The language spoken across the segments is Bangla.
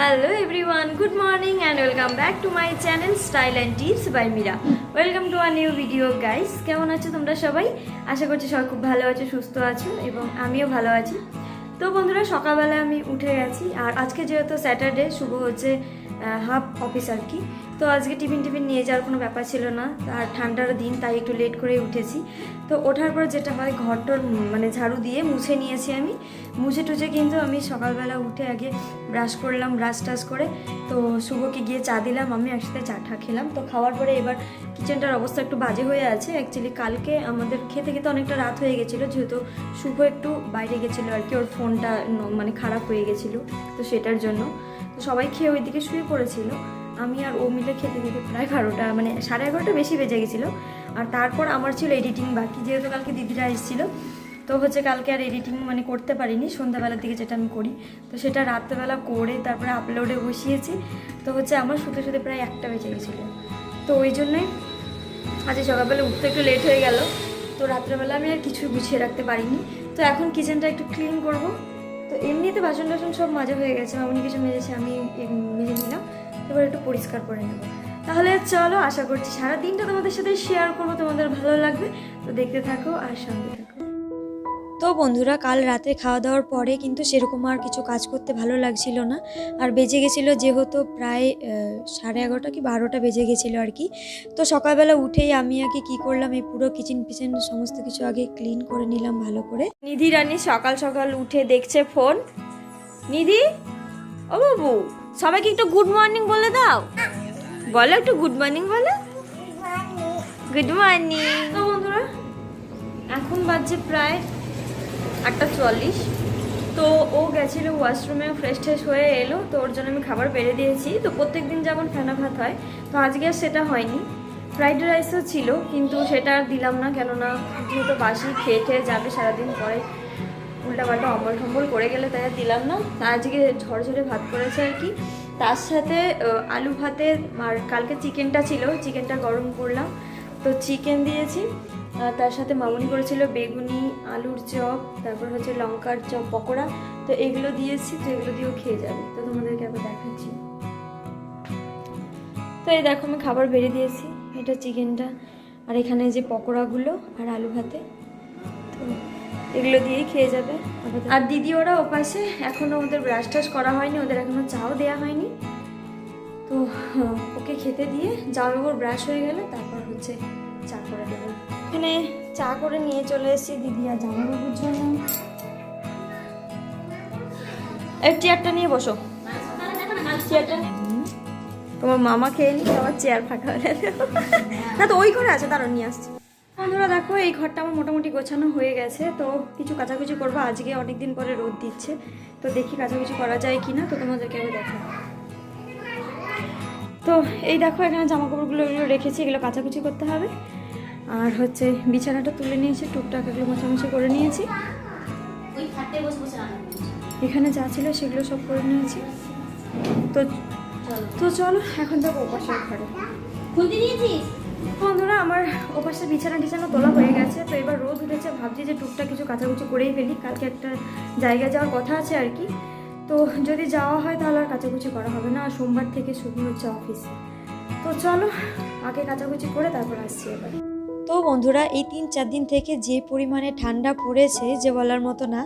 Hello everyone good morning and welcome back to my channel style and tips by Mira welcome to our new video guys কেমন আছো তোমরা সবাই? আশা করছি সবাই খুব ভালো আছো, সুস্থ আছো এবং আমিও ভালো আছি। তো বন্ধুরা সকালবেলা আমি উঠে গেছি আর আজকে যেহেতু স্যাটারডে শুভ হচ্ছে হাফ অফিস আর কি। তো আজকে টিফিন টিফিন নিয়ে যাওয়ার কোনো ব্যাপার ছিল না। আর ঠান্ডার দিন, তাই একটু লেট করে উঠেছি। তো ওঠার পর যেটা হয়, ঘরটর মানে ঝাড়ু দিয়ে মুছে নিয়েছি আমি। মুছে টুছে কিন্তু আমি সকালবেলা উঠে আগে ব্রাশ করলাম ব্রাশ টাশ করে। তো শুভকে গিয়ে চা দিলাম আমি একসাথে চা টা খেলাম। তো খাওয়ার পরে এবার কিচেনটার অবস্থা একটু বাজে হয়ে আছে। অ্যাকচুয়ালি কালকে আমাদের খেতে খেতে অনেকটা রাত হয়ে গেছিল, যেহেতু শুভ একটু বাইরে গেছিল আর কি। ওর ফোনটা মানে খারাপ হয়ে গেছিল, তো সেটার জন্য। সবাই খেয়ে ওই দিকে শুয়ে পড়েছিল। আমি আর ও মিলে খেতে খেতে প্রায় বারোটা মানে সাড়ে এগারোটা বেশি বেজে গেছিল। আর তারপর আমার ছিল এডিটিং বাকি, যেহেতু কালকে দিদিরা এসেছিল। তো হচ্ছে কালকে আর এডিটিং মানে করতে পারিনি, সন্ধ্যাবেলার দিকে যেটা আমি করি। তো সেটা রাত্রেবেলা করে তারপরে আপলোডে বসিয়েছি। তো হচ্ছে আমার শুতে শুতে প্রায় একটা বেজে গেছিল। তো ওই জন্যই আজকে সকালবেলা উঠতে একটু লেট হয়ে গেল। তো রাত্রেবেলা আমি আর কিছু গুছিয়ে রাখতে পারিনি। তো এখন কিচেনটা একটু ক্লিন করব। তো এমনিতে বাসন টাসন সব মাজা হয়ে গেছে, মামনি কিছু মেজেছে, আমি মেজে নিলাম। এবার একটু পরিষ্কার করে নেব। তাহলে চলো, আশা করছি সারা দিনটা তোমাদের সাথে শেয়ার করব, তোমাদের ভালো লাগবে। তো দেখতে থাকো আর সঙ্গে থাকো। তো বন্ধুরা কাল রাতে খাওয়া দাওয়ার পরে কিন্তু সেরকম আর কিছু কাজ করতে ভালো লাগছিল না। আর বেজে গেছিল যেহেতু প্রায় সাড়ে এগারোটা কি বারোটা বেজে গেছিল আর কি। তো সকালবেলা উঠেই আমি আগে কি করলাম এই পুরো কিচেন পিচেন সমস্ত কিছু আগে ক্লিন করে নিলাম ভালো করে। নিধি রানী সকাল সকাল উঠে দেখছে ফোন নিধি? ও বাবু সবাইকে একটু গুড মর্নিং বলে দাও। বলো একটু গুড মর্নিং বলো। গুড মর্নিং তো বন্ধুরা এখন বাজছে প্রায় আটটা চুয়াল্লিশ। তো ও গেছিল ওয়াশরুমে ফ্রেশ ট্রেশ হয়ে এলো, তো ওর জন্য আমি খাবার বেড়ে দিয়েছি। তো প্রত্যেক দিন যেমন ফেনা ভাত হয়, তো আজকে আর সেটা হয়নি। ফ্রাইড রাইসও ছিল, কিন্তু সেটা আর দিলাম না, কেননা যেহেতু বাসি খেয়ে খেয়ে যাবে সারাদিন পরে। উল্টাপাল্টা অম্বল টম্বল করে গেলে তাই দিলাম না। তা আজকে ঝরঝরে ভাত করেছে আর কি। তার সাথে আলু ভাতে, আর কালকে চিকেনটা ছিল, চিকেনটা গরম করলাম। তো চিকেন দিয়েছি। তার সাথে মামনি করেছিল বেগুনি আলুর চপ তারপর হচ্ছে লঙ্কার চপ পকোড়া। তো এগুলো দিয়েছি তো এগুলো দিয়েও খেয়ে যাবে। তো তোমাদেরকে আবার দেখাচ্ছি। তো এই দেখো আমি খাবার বেড়ে দিয়েছি। এটা চিকেনটা। আর এখানে যে পকোড়াগুলো আর আলু ভাতে তো এগুলো দিয়েই খেয়ে যাবে। আর দিদি ওরা ওপাশে এখনও ওদের ব্রাশ টাশ করা হয়নি ওদের এখনও চাও দেওয়া হয়নি। তো হ্যাঁ, ওকে খেতে দিয়ে জামা কাপড় ব্রাশ হয়ে গেলে তারপর হচ্ছে চা করে দেবো। এখানে চা করে নিয়ে চলে এসেছি দিদি আর জামা কাপড়ের জন্য। এই চেয়ারটা নিয়ে বসো। চেয়ারটা তোমার মামা খেয়ে নি আমার চেয়ার ফাঁকা হয়ে। না তো ওই ঘরে আছে তারও নিয়ে আসছি। বন্ধুরা, দেখো, এই ঘরটা আমার মোটামুটি গোছানো হয়ে গেছে। তো কিছু কাচাকুচি করব। আজকে অনেক দিন পরে রোদ দিচ্ছে। তো দেখি কাচাকুচি করা যায় কি না তো তোমাদেরকে আমি দেখাবো তো এই দেখো, এখানে জামা কাপড়গুলো রেখেছি। এগুলো কাচাকুচি করতে হবে। আর হচ্ছে বিছানাটা তুলে নিয়েছি টুকটাক এগুলো মোছামুছি করে নিয়েছি। এখানে যা ছিল সেগুলো সব করে নিয়েছি। তো তো চলো এখন যাব ওপাশের ঘরে। বন্ধুরা আমার ওপাশে বিছানা টিছানা তোলা হয়ে গেছে তো এবার রোদ উঠেছে ভাবছি যে টুকটাক কিছু কাচাকুচি করেই ফেলি কালকে একটা জায়গায় যাওয়ার কথা আছে আর কি। তো যদি যাওয়া হয় তাহলে আর কাচাকুচি করা হবে না আর সোমবার থেকে শুরু হচ্ছে অফিস। তো চলো আগে কাচাকুচি করে তারপর আসছি এবার। তো বন্ধুরা এই তিন চার দিন থেকে যে পরিমাণে ঠান্ডা পড়েছে যে বলার মতো না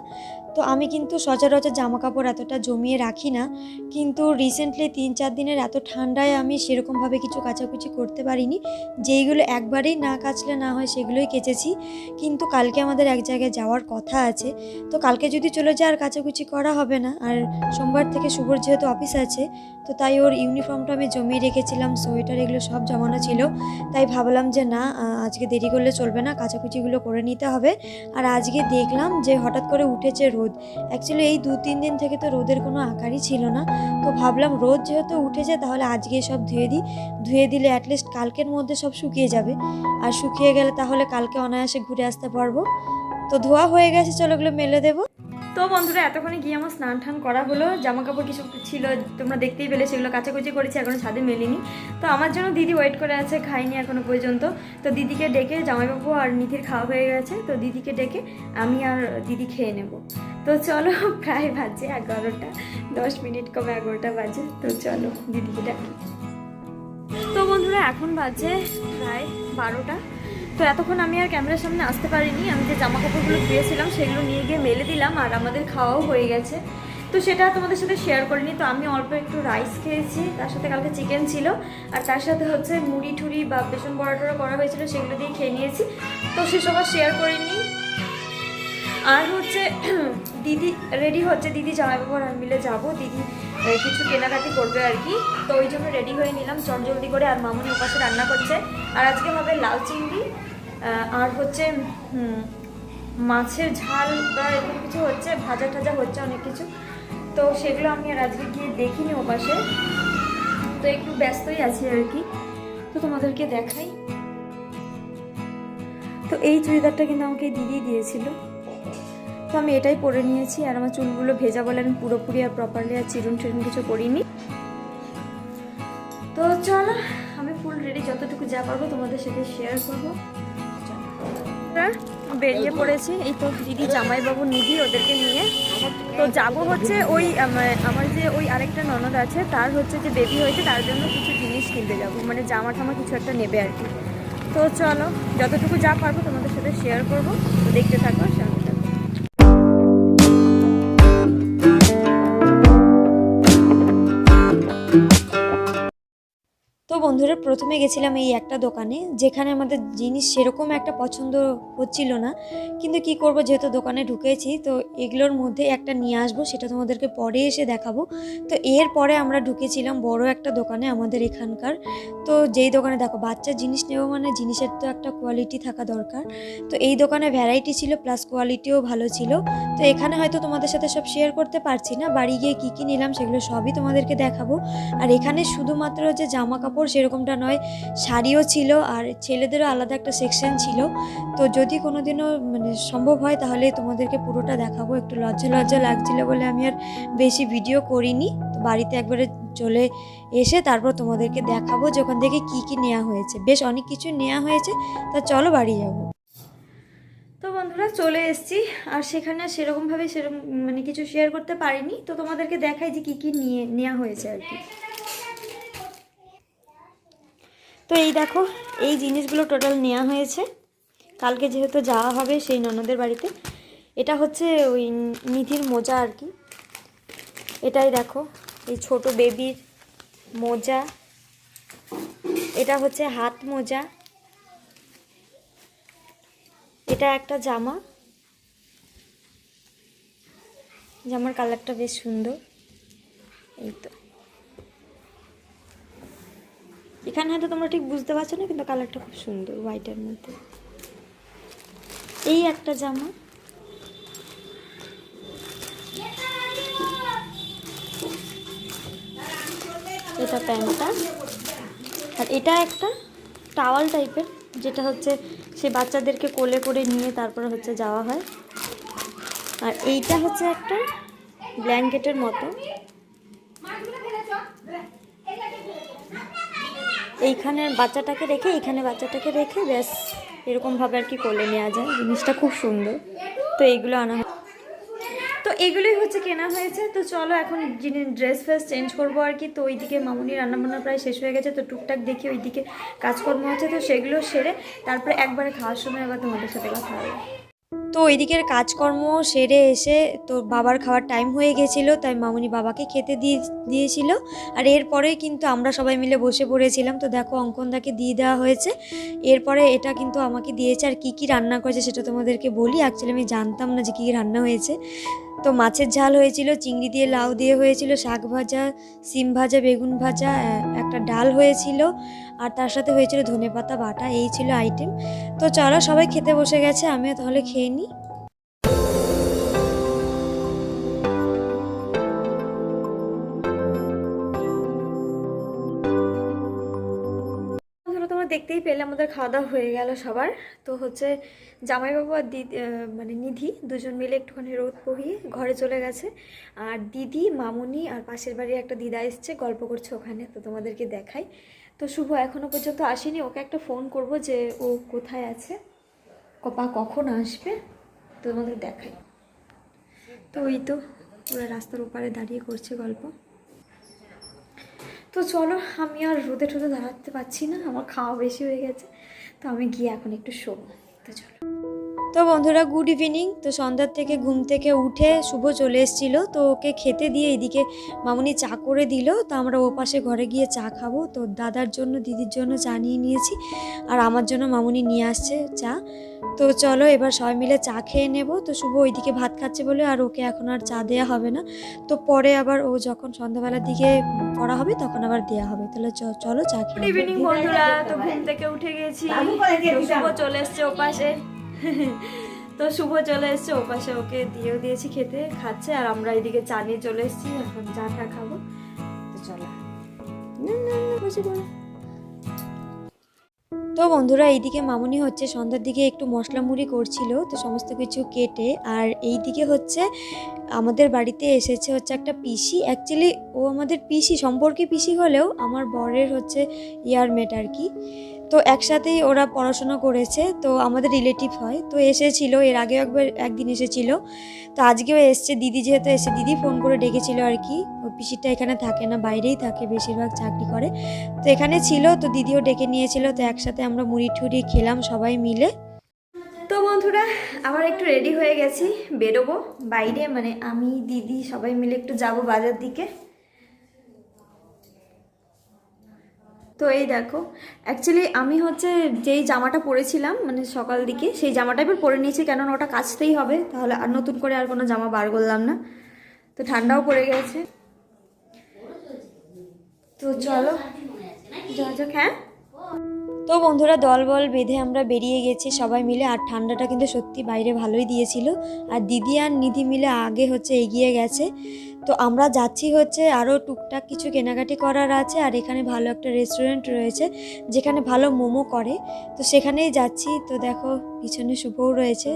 তো আমি কিন্তু সচরাচর জামা কাপড় এতটা জমিয়ে রাখি না, কিন্তু রিসেন্টলি তিন চার দিনের এত ঠান্ডায় আমি সেরকমভাবে কিছু কাচাকুচি করতে পারিনি, যেইগুলো একবারেই না কাচলে না হয় সেগুলোই কেচেছি, কিন্তু কালকে আমাদের এক জায়গায় যাওয়ার কথা আছে, তো কালকে যদি চলে যায় আর কাচাকুচি করা হবে না, আর সোমবার থেকে শুভর যেহেতু অফিস আছে, তো তাই ওর ইউনিফর্মটা আমি জমিয়ে রেখেছিলাম, সোয়েটার এগুলো সব জমানো ছিল, তাই ভাবলাম যে না আজকে দেরি করলে চলবে না, কাচাকুচিগুলো করে নিতে হবে, আর আজকে দেখলাম যে হঠাৎ করে উঠেছে রোদ অ্যাকচুয়ালি এই দু তিন দিন থেকে তো রোদের কোনো আকারই ছিল না। তো ভাবলাম রোদ যেহেতু উঠেছে তাহলে আজকে সব ধুয়ে দিই। ধুয়ে দিলে অ্যাটলিস্ট কালকের মধ্যে সব শুকিয়ে যাবে। আর শুকিয়ে গেলে তাহলে কালকে অনায়াসে ঘুরে আসতে পারব। তো ধোয়া হয়ে গেছে, চলো ওগুলো মেলে দেবো। তো বন্ধুরা, এতক্ষণে গিয়ে আমার স্নান টান করা হলো। জামা কাপড় কিছু ছিল, তোমরা দেখতেই পেলে, সেগুলো কাচাকুচি করেছি, এখনও ছাদে মেলিনি। তো আমার জন্য দিদি ওয়েট করে আছে খাইনি এখনও পর্যন্ত। তো দিদিকে ডেকে জামাইবাবু আর নিধির খাওয়া হয়ে গেছে। তো দিদিকে ডেকে আমি আর দিদি খেয়ে নেব। তো চলো, প্রায় বাজে এগারোটা, দশ মিনিট কমে এগারোটা বাজে? তো চলো, দিদিকে ডাকি। তো বন্ধুরা, এখন বাজে প্রায় বারোটা। তো এতক্ষণ আমি আর ক্যামেরার সামনে আসতে পারিনি। আমি যে জামা কাপড়গুলো ধুয়েছিলাম, সেগুলো নিয়ে গিয়ে মেলে দিলাম আর আমাদের খাওয়াও হয়ে গেছে। তো সেটা তোমাদের সাথে শেয়ার করিনি। তো আমি অল্প একটু রাইস খেয়েছি, তার সাথে কালকে চিকেন ছিল। আর তার সাথে হচ্ছে মুড়ি ঠুড়ি বা বেসন বড়া করা হয়েছিল, সেগুলো দিয়ে খেয়ে নিয়েছি। তো সেসব শেয়ার করিনি। আর হচ্ছে, দিদি রেডি হচ্ছে, দিদি জামাইবাবু আর আমি মিলে যাব। দিদি কিছু কেনাকাটি করবে আর কি। তো ওই জন্য রেডি হয়ে নিলাম জলদি করে। আর মামনি ওপাশে রান্না করছে। আর আজকে হবে লাল চিংড়ি আর হচ্ছে মাছের ঝাল বা এরকম কিছু হচ্ছে, ভাজা টাজা হচ্ছে অনেক কিছু। তো সেগুলো আমি আর আজকে গিয়ে দেখিনি ওপাশে। তো একটু ব্যস্তই আছি আর কি। তো তোমাদেরকে দেখাই। তো এই চুড়িদারটা কিন্তু আমাকে দিদি দিয়েছিল। তো আমি এটাই পরে নিয়েছি। আর আমার চুলগুলো ভেজা বলে আমি পুরোপুরি আর প্রপারলি আর চিরুন টিরুন কিছু করিনি তো চলো, আমি ফুল রেডি যতটুকু যা পারব তোমাদের সাথে শেয়ার করব। বেরিয়ে পড়েছি, এই তো দিদি জামাইবাবু, নিধি ওদেরকে নিয়ে। তো যাব হচ্ছে ওই আমার যে ওই আরেকটা ননদ আছে, তার হচ্ছে যে বেবি হয়েছে, তার জন্য কিছু জিনিস কিনতে যাব। মানে জামা টামা কিছু একটা নেবে আর কি। তো চলো, যতটুকু যা পারব তোমাদের সাথে শেয়ার করব। দেখতে থাকো বন্ধুরা, প্রথমে গেছিলাম এই একটা দোকানে, যেখানে আমাদের জিনিস সেরকম একটা পছন্দ হচ্ছিল না। কিন্তু কি করব, যেহেতু দোকানে ঢুকেছি, তো এগুলোর মধ্যে একটা নিয়ে আসব, সেটা তোমাদেরকে পরে এসে দেখাবো। তো এর পরে আমরা ঢুকেছিলাম বড় একটা দোকানে আমাদের এখানকার। তো যেই দোকানে, দেখো বাচ্চার জিনিস নেব মানে জিনিসের তো একটা কোয়ালিটি থাকা দরকার। তো এই দোকানে ভ্যারাইটি ছিল প্লাস কোয়ালিটিও ভালো ছিল। তো এখানে হয়তো তোমাদের সাথে সব শেয়ার করতে পারছি না, বাড়ি গিয়ে কী কী নিলাম সেগুলো সবই তোমাদেরকে দেখাবো। আর এখানে শুধুমাত্র যে জামা কাপড় সেরকমটা নয়। শাড়িও ছিল আর ছেলেদেরও আলাদা একটা সেকশন ছিল। তো যদি কোনোদিনও মানে সম্ভব হয় তাহলে তোমাদেরকে পুরোটা দেখাবো। একটু লজ্জা লজ্জা লাগছিল বলে আমি আর বেশি ভিডিও করিনি। তো বাড়িতে একবারে চলে এসে তারপর তোমাদেরকে দেখাবো যে ওখান থেকে কী কী নেওয়া হয়েছে। বেশ অনেক কিছু নেওয়া হয়েছে। তা চলো বাড়ি যাব। তো বন্ধুরা চলে এসেছি আর সেখানে সেরকমভাবে সেরকম মানে কিছু শেয়ার করতে পারিনি। তো তোমাদেরকে দেখাই যে কী কী নিয়ে নেওয়া হয়েছে আর কি। তো এই দেখো, এই জিনিসগুলো টোটাল নেওয়া হয়েছে। কালকে যেহেতু যাওয়া হবে সেই ননদের বাড়িতে। এটা হচ্ছে ওই নিধির মোজা আর কি। এটাই দেখো, এই ছোট বেবির মোজা। এটা হচ্ছে হাত মোজা। এটা একটা জামা। জামার কালারটা বেশ সুন্দর। এই তো। এখানে হয়তো তোমরা ঠিক বুঝতে পারছ না, কিন্তু কালারটা খুব সুন্দর হোয়াইটের মধ্যে। এই একটা জামা। এটা প্যান্টটা। আর এটা একটা টাওয়াল টাইপের যেটা হচ্ছে সে বাচ্চাদেরকে কোলে করে নিয়ে তারপরে হচ্ছে যাওয়া হয়। আর এইটা হচ্ছে একটা ব্ল্যাঙ্কেটের মতো। এইখানে বাচ্চাটাকে রেখে, এইখানে বাচ্চাটাকে রেখে ব্যাস এরকমভাবে আর কি কোলে নেওয়া যায়। জিনিসটা খুব সুন্দর। তো এইগুলো আনা তো এগুলোই হচ্ছে কেনা হয়েছে। তো চলো এখন ড্রেস ফ্রেস চেঞ্জ করব আর কি, তো ওইদিকে মামুনি রান্নাবান্না প্রায় শেষ হয়ে গেছে। তো টুকটাক দেখি ওইদিকে কাজকর্ম হচ্ছে, তো সেগুলো সেরে তারপরে একবারে খাওয়ার সময় আবার তোমাদের সাথে কথা হবে। তো ওইদিকের কাজকর্ম সেরে এসে তো বাবার খাওয়ার টাইম হয়ে গেছিল, তাই মামুনি বাবাকে খেতে দিয়ে, দিয়েছিল। আর এরপরেই কিন্তু আমরা সবাই মিলে বসে পড়েছিলাম। তো দেখো অঙ্কনদাকে দিয়ে দেওয়া হয়েছে। এরপরে এটা কিন্তু আমাকে দিয়েছে আর কী কী রান্না করেছে সেটা তোমাদেরকে বলি। অ্যাকচুয়ালি আমি জানতাম না যে কী কী রান্না হয়েছে। তো মাছের ঝাল হয়েছিল, চিংড়ি দিয়ে লাউ দিয়ে হয়েছিল, শাক ভাজা, সিম ভাজা, বেগুন ভাজা একটা ডাল হয়েছিল। আর তার সাথে হয়েছিল ধনেপাতা, বাটা, এই ছিল আইটেম তো চলো, সবাই খেতে বসে গেছে, আমিও তাহলে খেয়ে নিই দেখতেই পেলে, আমাদের খাওয়া দাওয়া হয়ে গেল সবার। তো হচ্ছে জামাইবাবু আর দিদি মানে নিধি দুজন মিলে একটুখানি রোদ পহিয়ে ঘরে চলে গেছে। আর দিদি, মামুনি আর পাশের বাড়ির একটা দিদা এসছে, গল্প করছে ওখানে, তো তোমাদেরকে দেখাই। তো শুভ এখনও পর্যন্ত আসেনি, ওকে একটা ফোন করব যে ও কোথায় আছে। কপা কখন আসবে? তো তোমাদের দেখাই। তো ওই তো, ওরা রাস্তার ওপারে দাঁড়িয়ে করছে গল্প। তো চলো, আমি আর রোদে টোদে দাঁড়াতে পারছি না, আমার খাওয়া বেশি হয়ে গেছে, তো আমি গিয়ে এখন একটু শোবো। তো চলো। তো বন্ধুরা গুড ইভিনিং তো সন্ধ্যার থেকে ঘুম থেকে উঠে শুভ চলে এসেছিল। তো ওকে খেতে দিয়ে এদিকে মামুনি চা করে দিল। তো আমরা ও পাশে ঘরে গিয়ে চা খাব। তো দাদার জন্য দিদির জন্য চা নিয়ে নিয়েছি। আর আমার জন্য মামুনি নিয়ে আসছে চা। তো চলো এবার সবাই মিলে চা খেয়ে নেব। তো শুভ ওইদিকে ভাত খাচ্ছে বলে আর ওকে এখন আর চা দেওয়া হবে না। তো পরে আবার ও যখন সন্ধ্যাবেলার দিকে করা হবে তখন আবার দেওয়া হবে। তাহলে চলো চা খেয়ে ইভিনিং বন্ধুরা। তো ঘুম থেকে উঠে গেছি। শুভ চলে এসছে ওপাশে তো শুভ চলে এসছে ওপাশে ওকে দিয়েও দিয়েছি খেতে, খাচ্ছে, আর আমরা এদিকে চা নিয়ে চলে এসেছি, এখন চা টা খাব। তো চলো। তো বন্ধুরা, এইদিকে মামুনি হচ্ছে সন্ধ্যার দিকে একটু মশলা মুড়ি করছিল, তো সমস্ত কিছু কেটে, আর এই দিকে হচ্ছে আমাদের বাড়িতে এসেছে হচ্ছে একটা পিসি। অ্যাকচুয়ালি ও আমাদের পিসি, সম্পর্কে পিসি হলেও আমার বরের হচ্ছে ইয়ারমেট আর কি। তো একসাথেই ওরা পড়াশোনা করেছে, তো আমাদের রিলেটিভ হয়। তো এসেছিল, এর আগেও একবার একদিন এসেছিল। তো আজকেও এসছে, দিদি যেহেতু এসে, দিদি ফোন করে ডেকেছিল আর কি। ও পিসিটা এখানে থাকে না, বাইরেই থাকে, বেশিরভাগ চাকরি করে। তো এখানে ছিল, তো দিদিও ডেকে নিয়েছিল, তো একসাথে আমরা মুড়ি ঠুড়ি খেলাম সবাই মিলে। তো বন্ধুরা, আবার একটু রেডি হয়ে গেছি, বেরোবো। বাইরে মানে আমি, দিদি সবাই মিলে একটু যাব বাজার দিকে। তো এই দেখো অ্যাকচুয়ালি আমি হচ্ছে যেই জামাটা পরেছিলাম মানে সকাল দিকে, সেই জামাটা এবার পরে নিয়েছি, কেননা ওটা কাচতেই হবে, তাহলে আর নতুন করে আর কোনো জামা বার করলাম না। তো ঠান্ডাও পড়ে গেছে। তো চলো, যা যাক হ্যাঁ? তো বন্ধুরা দল বল বেঁধে আমরা বেরিয়ে গেছি সবাই মিলে। আর ঠান্ডাটা কিন্তু সত্যি বাইরে ভালোই দিয়েছিল। আর দিদি আর নিধি মিলে আগে হচ্ছে এগিয়ে গেছে। তো আমরা যাচ্ছি হচ্ছে আরও টুকটাক কিছু কেনাকাটি করার আছে। আর এখানে ভালো একটা রেস্টুরেন্ট রয়েছে যেখানে ভালো মোমো করে। তো সেখানেই যাচ্ছি। তো দেখো পিছনে শুভও রয়েছে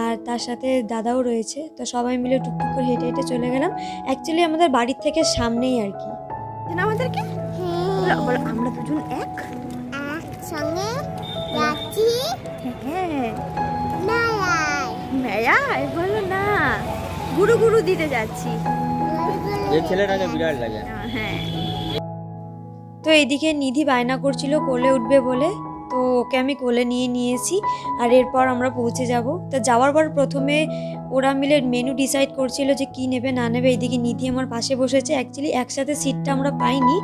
আর তার সাথে দাদাও রয়েছে। তো সবাই মিলে টুকটুক করে হেঁটে হেঁটে চলে গেলাম। অ্যাকচুয়ালি আমাদের বাড়ির থেকে সামনেই আর কি। আমাদেরকে? আমরা দুজন এক? একসঙ্গে যাচ্ছি। হ্যাঁ। মেলায়। বলো না। গুরু গুরু দিতে যাচ্ছি। এই ছেলেটাকে বিরাট লাগে হ্যাঁ। তো এইদিকে নিধি বায়না করছিল কোলে উঠবে বলে। তো ওকে আমি কোলে নিয়ে নিয়েছি আর এরপর আমরা পৌঁছে যাব। তা যাওয়ার পর প্রথমে ওরা মিলে মেনু ডিসাইড করছিল যে কি নেবে না নেবে। এইদিকে নিধি আমার পাশে বসেছে। অ্যাকচুয়ালি একসাথে সিটটা আমরা পাইনি।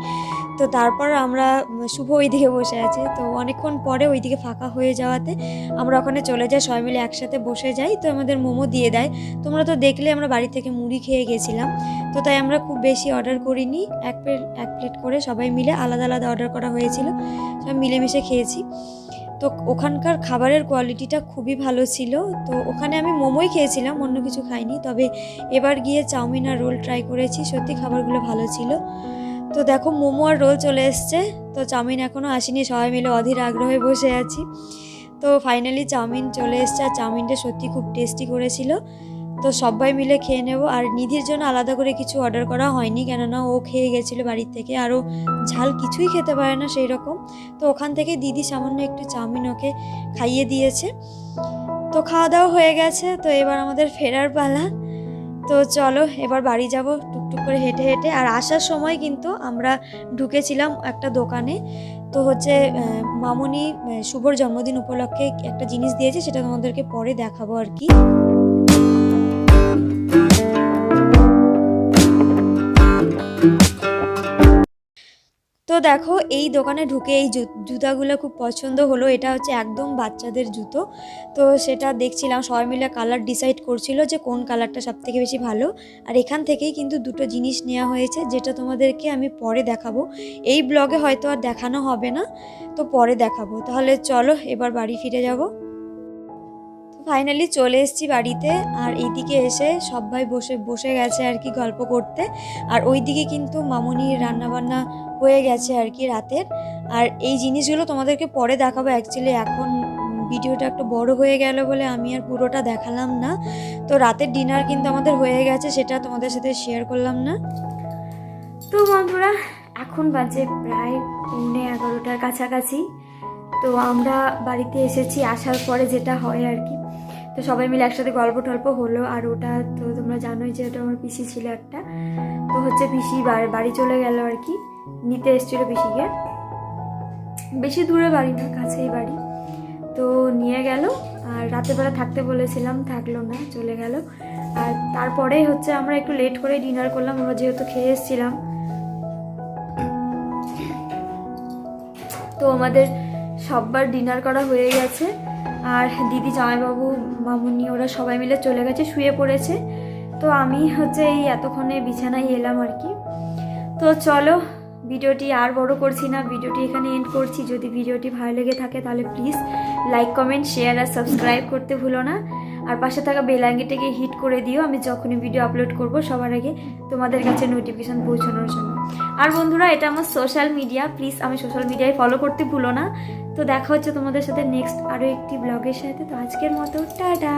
তো তারপর আমরা শুভ ওইদিকে বসে আছে। তো অনেকক্ষণ পরে ওইদিকে ফাঁকা হয়ে যাওয়াতে আমরা ওখানে চলে যাই, সবাই মিলে একসাথে বসে যাই। তো আমাদের মোমো দিয়ে দেয়। তোমরা তো দেখলে আমরা বাড়ি থেকে মুড়ি খেয়ে গেছিলাম। তো তাই আমরা খুব বেশি অর্ডার করিনি। এক প্লেট এক প্লেট করে সবাই মিলে আলাদা আলাদা অর্ডার করা হয়েছিল। সব মিলেমিশে খেয়েছি। তো ওখানকার খাবারের কোয়ালিটিটা খুবই ভালো ছিল। তো ওখানে আমি মোমোই খেয়েছিলাম, অন্য কিছু খাইনি। তবে এবার গিয়ে চাউমিন আর রোল ট্রাই করেছি। সত্যি খাবারগুলো ভালো ছিল। তো দেখো মোমো আর রোল চলে এসছে। তো চাউমিন এখনও আসেনি, সবাই মিলে অধীর আগ্রহে বসে আছি। তো ফাইনালি চাউমিন চলে এসছে আর চাউমিনটা সত্যি খুব টেস্টি করেছিল। তো সবাই মিলে খেয়ে নেব। আর নিধির জন্য আলাদা করে কিছু অর্ডার করা হয়নি, কেননা ও খেয়ে গেছিল বাড়ির থেকে। আরও ঝাল কিছুই খেতে পারে না সেই রকম তো ওখান থেকে দিদি সামান্য একটু চাউমিন ওকে খাইয়ে দিয়েছে। তো খাওয়া দাওয়া হয়ে গেছে। তো এবার আমাদের ফেরার পালা। তো চলো, এবার বাড়ি যাব টুকটুক করে হেঁটে হেঁটে। আর আসার সময় কিন্তু আমরা ঢুকেছিলাম একটা দোকানে। তো হচ্ছে মামনি শুভর জন্মদিন উপলক্ষে একটা জিনিস দিয়েছে, সেটা তোমাদেরকে পরে দেখাবো আর কি। দেখো, এই দোকানে ঢুকে এই জুতাগুলো খুব পছন্দ হলো। এটা হচ্ছে একদম বাচ্চাদের জুতো। তো সেটা দেখছিলাম, সবাই মিলে কালার ডিসাইড করছিল যে কোন কালারটা সব থেকে বেশি ভালো। আর এখান থেকেই কিন্তু দুটো জিনিস নেওয়া হয়েছে, যেটা তোমাদেরকে আমি পরে দেখাবো। এই ব্লগে হয়তো আর দেখানো হবে না, তো পরে দেখাবো। তাহলে চলো, এবার বাড়ি ফিরে যাব। ফাইনালি চলে এসেছি বাড়িতে, আর এইদিকে এসে সবাই বসে বসে গেছে আর কি গল্প করতে। আর ওইদিকে কিন্তু মামুনির রান্নাবান্না হয়ে গেছে আর কি রাতের। আর এই জিনিসগুলো তোমাদেরকে পরে দেখাবো। অ্যাকচুয়ালি এখন ভিডিওটা একটু বড় হয়ে গেল বলে আমি আর পুরোটা দেখালাম না। তো রাতের ডিনার কিন্তু আমাদের হয়ে গেছে, সেটা তোমাদের সাথে শেয়ার করলাম না। তো বন্ধুরা, এখন বাজে প্রায় পৌনে এগারোটার কাছাকাছি। তো আমরা বাড়িতে এসেছি, আসার পরে যেটা হয় আর কি। তো সবাই মিলে একসাথে গল্প টল্প হলো, আর ওটা তো তোমরা জানোই যে ওটা আমার পিসি ছিল একটা। তো হচ্ছে পিসি বাড়ি- চলে গেল আর কি। নিতে এসেছিল পিসিকে। বেশি দূরে বাড়ি না, কাছেই বাড়ি। তো নিয়ে গেল, আর রাতের বেলা থাকতে বলেছিলাম, থাকল না, চলে গেল। আর তারপরেই হচ্ছে আমরা একটু লেট করে ডিনার করলাম, আমরা যেহেতু খেয়ে এসেছিলাম। তো আমাদের সববার ডিনার করা হয়ে গেছে। আর দিদি, জামাইবাবু, মামুনি, ওরা সবাই মিলে চলে গেছে, শুয়ে পড়েছে। তো আমি হচ্ছে এই এতক্ষণে বিছানায় এলাম আর কি। তো চলো ভিডিওটি আর বড় করছি না, ভিডিওটি এখানে এন্ড করছি। যদি ভিডিওটি ভালো লেগে থাকে তাহলে প্লিজ লাইক কমেন্ট শেয়ার আর সাবস্ক্রাইব করতে ভুলো না। আর পাশে থাকা বেল আইকনটাকে হিট করে দিও, আমি যখনই ভিডিও আপলোড করব সবার আগে তোমাদের কাছে নোটিফিকেশন পৌঁছানোর জন্য। আর বন্ধুরা, এটা আমার সোশ্যাল মিডিয়া প্লিজ আমি সোশ্যাল মিডিয়ায় ফলো করতে ভুলো না। তো দেখা হচ্ছে তোমাদের সাথে নেক্সট আরও একটি ব্লগের সাথে। তো আজকের মতো, টাটা!